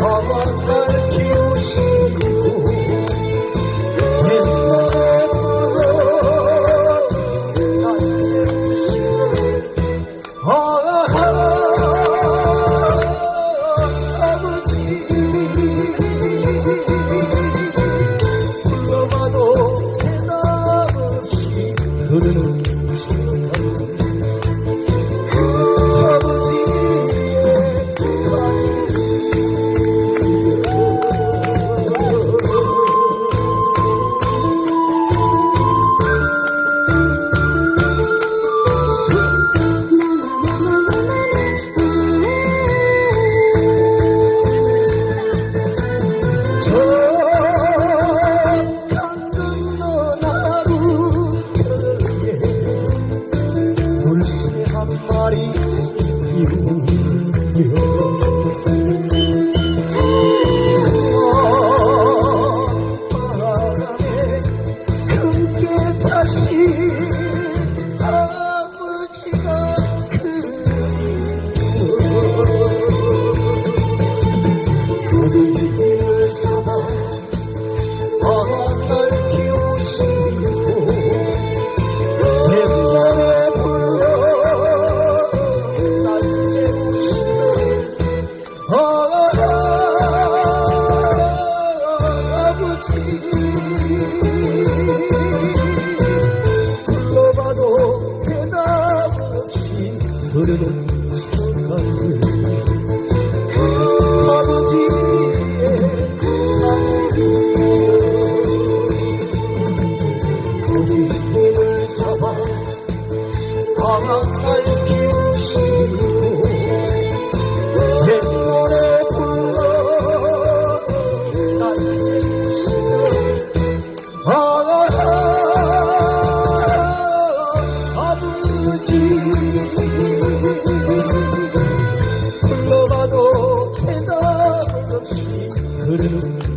Havalar ki uçsun 물새 한 마리 이루며 hırım